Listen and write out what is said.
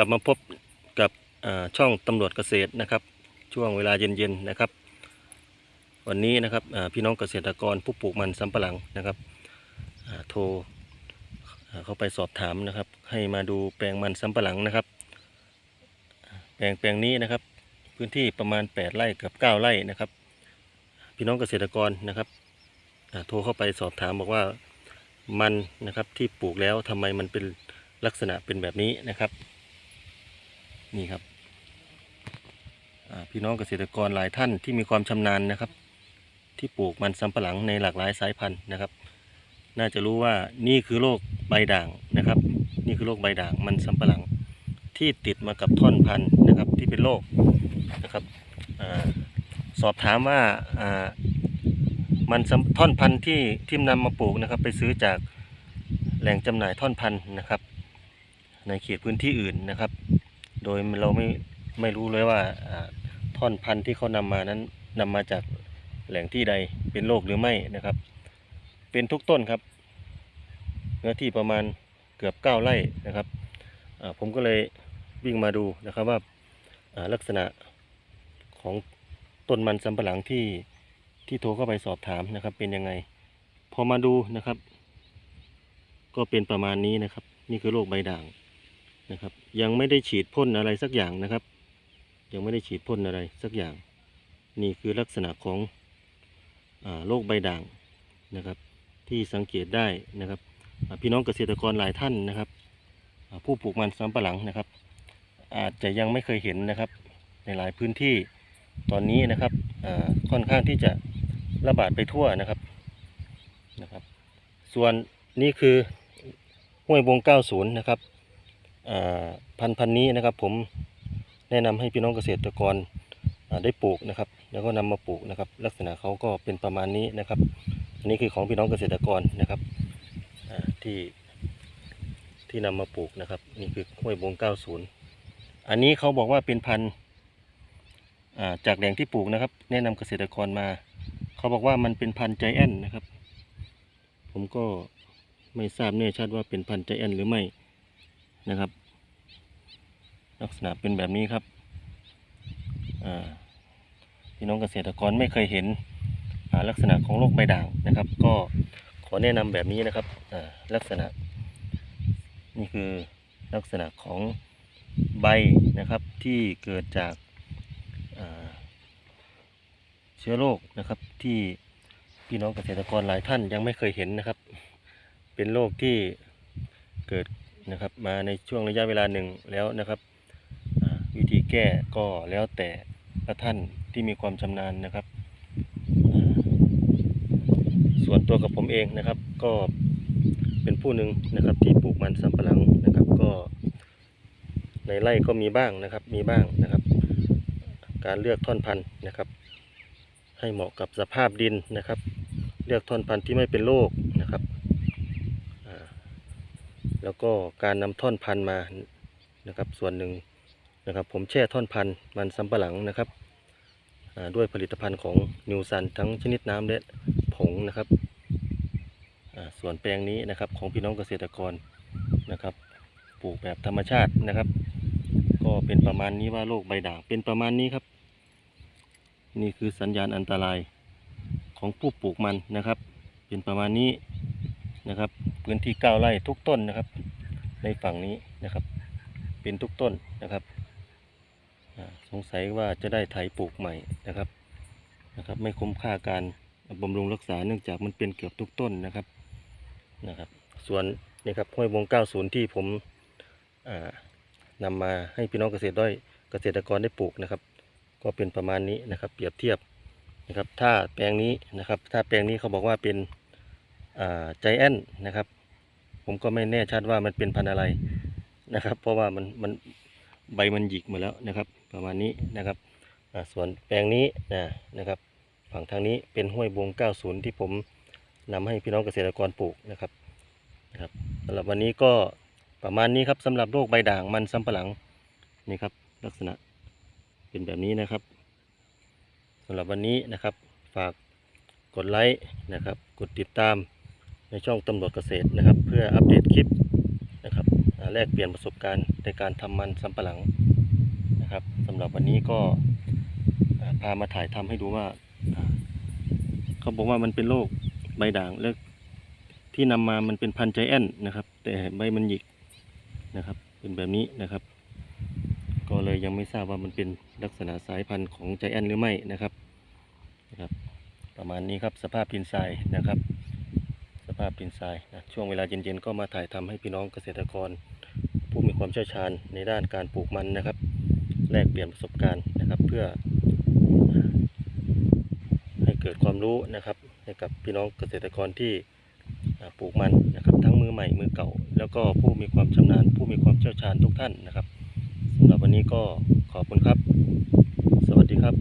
กลับมาพบกับช่องตำรวจเกษตรนะครับ ช่วงเวลาเย็นๆนะครับ วันนี้นะครับพี่น้องเกษตรกรผู้ปลูกมันสำปะหลังนะครับโทรเข้าไปสอบถามนะครับ ให้มาดูแปลงมันสำปะหลังนะครับ แปลงแปลงนี้นะครับ พื้นที่ประมาณ 8 ไร่กับ 9 ไร่นะครับ พี่น้องเกษตรกรนะครับโทรเข้าไปสอบถามบอกว่ามันนะครับที่ปลูกแล้วทำไมมันเป็นลักษณะเป็นแบบนี้นะครับ นี่ครับพี่น้องเกษตรกรหลายท่านที่มีความชำนาญนะครับ ที่ปลูกมันสำปะหลังในหลากหลายสายพันธุ์นะครับ น่าจะรู้ว่านี่คือโรคใบด่างนะครับ นี่คือโรคใบด่างมันสำปะหลังที่ติดมากับท่อนพันธุ์นะครับที่เป็นโรคนะครับอสอบถามว่ามันท่อนพันธุ์ที่ที่นำมาปลูกนะครับ ไปซื้อจากแหล่งจำหน่ายท่อนพันธุ์นะครับ ในเขตพื้นที่อื่นนะครับ โดยเราไม่ไม่รู้เลยว่าท่อนพันธุ์ที่เขานำมานั้นนำมาจากแหล่งที่ใดเป็นโรคหรือไม่นะครับ เป็นทุกต้นครับเนื้อที่ประมาณเกือบ 9 ไร่นะครับผมก็เลยวิ่งมาดูนะครับว่าอ่าลักษณะของต้นมันสำปะหลังที่ที่โทรเข้าไปสอบถามนะครับ เป็นยังไง พอมาดูนะครับ ก็เป็นประมาณนี้นะครับ นี่คือโรคใบด่าง นะครับ ยังไม่ได้ฉีดพ่นอะไรสักอย่างนะครับ ยังไม่ได้ฉีดพ่นอะไรสักอย่าง นี่คือลักษณะของอโรคใบด่างนะครับ ที่สังเกตได้นะครับพี่น้องเกษตรกรหลายท่านนะครับ ผู้ปลูกมันสำปะหลังนะครับ อาจจะยังไม่เคยเห็นนะครับ ในหลายพื้นที่ตอนนี้นะครับค่อนข้างที่จะระบาดไปทั่วนะครับนะครับ ส่วนนี่คือห้วยวง 90 นะครับ พันธุ์พันธุ์นี้นะครับ ผมแนะนำให้พี่น้องเกษตรกรได้ปลูกนะครับ แล้วก็นำมาปลูกนะครับ ลักษณะเขาก็เป็นประมาณนี้นะครับ อันนี้คือของพี่น้องเกษตรกรนะครับที่ที่นำมาปลูกนะครับ นี่คือห้วยบง 90 อันนี้เขาบอกว่าเป็นพันธุ์จากแหล่งที่ปลูกนะครับ แนะนำเกษตรกรมา เขาบอกว่ามันเป็นพันธุ์ใจแอนนะครับ ผมก็ไม่ทราบแน่ชัดว่าเป็นพันธุ์ใจแอนหรือไม่ นะครับ ลักษณะเป็นแบบนี้ครับพี่น้องเกษตรกรไม่เคยเห็นลักษณะของโรคใบด่างนะครับ ก็ขอแนะนำแบบนี้นะครับลักษณะ นี่คือลักษณะของใบนะครับที่เกิดจากาเชื้อโรคนะครับที่พี่น้องเกษตรกรหลายท่านยังไม่เคยเห็นนะครับ เป็นโรคที่เกิด นะครับ มาในช่วงระยะเวลาหนึ่งแล้วนะครับวิธีแก้ก็แล้วแต่ละท่านที่มีความชำนาญนะครับ ส่วนตัวกับผมเองนะครับ ก็เป็นผู้หนึ่งนะครับที่ปลูกมันสำปะหลังนะครับ ก็ในไร่ก็มีบ้างนะครับ มีบ้างนะครับ การเลือกท่อนพันธุ์นะครับ ให้เหมาะกับสภาพดินนะครับ เลือกท่อนพันธุ์ที่ไม่เป็นโรค แล้วก็การนำท่อนพันมานะครับ ส่วนหนึ่งนะครับ ผมแช่ท่อนพันมันสำปะหลังนะครับด้วยผลิตภัณฑ์ของนิวซันทั้งชนิดน้ำและผงนะครับส่วนแปลงนี้นะครับของพี่น้องเกษตรกรนะครับ ปลูกแบบธรรมชาตินะครับ ก็เป็นประมาณนี้ว่าโรคใบด่างเป็นประมาณนี้ครับ นี่คือสัญญาณอันตรายของผู้ปลูกมันนะครับ เป็นประมาณนี้นะครับ พื้นที่เก้าไร่ทุกต้นนะครับ ในฝั่งนี้นะครับ เป็นทุกต้นนะครับสงสัยว่าจะได้ไถปลูกใหม่นะครับนะครับ ไม่คุ้มค่าการบำรุงรักษาเนื่องจากมันเป็นเกือบทุกต้นนะครับนะครับ ส่วนนี่ครับห้วยวง 90 ที่ผมอ่านำมาให้พี่น้องเกษตรด้อยเกษตรกรได้ปลูกนะครับ ก็เป็นประมาณนี้นะครับ เปรียบเทียบนะครับ ถ้าแปลงนี้นะครับ ถ้าแปลงนี้เขาบอกว่าเป็นใจแอนนะครับ ผมก็ไม่แน่ชัดว่ามันเป็นพันธุ์อะไรนะครับ เพราะว่ามันมันใบมันหยิกหมาแล้วนะครับ ประมาณนี้นะครับส่วนแปลงนี้นะนะครับ ฝั่งทางนี้เป็นห้วยบง 90 ที่ผมนำให้พี่น้องเกษตรกรปลูกนะครับนะครับสำหรับวันนี้ก็ประมาณนี้ครับสำหรับโรคใบด่างมันสำปะหลังนี่ครับ ลักษณะเป็นแบบนี้นะครับสำหรับวันนี้นะครับ ฝากกดไลค์นะครับ กดติดตาม ในช่องตำรวจเกษตรนะครับ เพื่ออัปเดตคลิปนะครับอ่าลกเปลี่ยนประสบการณ์ในการทำมันสำปะหลังนะครับสำหรับวันนี้ก็พามาถ่ายทำให้ดูว่า เขาบอกว่ามันเป็นโรคใบด่างแล้วที่นำมามันเป็นพันธุ์ใจแอนนะครับ แต่ใบมันหยิกนะครับ เป็นแบบนี้นะครับ ก็เลยยังไม่ทราบว่ามันเป็นลักษณะสายพันธุ์ของใจแอนหรือไม่นะครับนะครับ ประมาณนี้ครับสภาพพินทรายนะครับ ภาพพินทรายนะช่วงเวลาเย็นๆก็มาถ่ายทำให้พี่น้องเกษตรกร ผู้มีความเชี่ยวชาญในด้านการปลูกมันนะครับ แลกเปลี่ยนประสบการณ์นะครับ เพื่อ ให้เกิดความรู้นะครับให้กับพี่น้องเกษตรกรที่ปลูกมันนะครับ ทั้งมือใหม่มือเก่า แล้วก็ผู้มีความชำนาญ ผู้มีความเชี่ยวชาญทุกท่านนะครับสำหรับวันนี้ก็ขอบคุณครับ สวัสดีครับ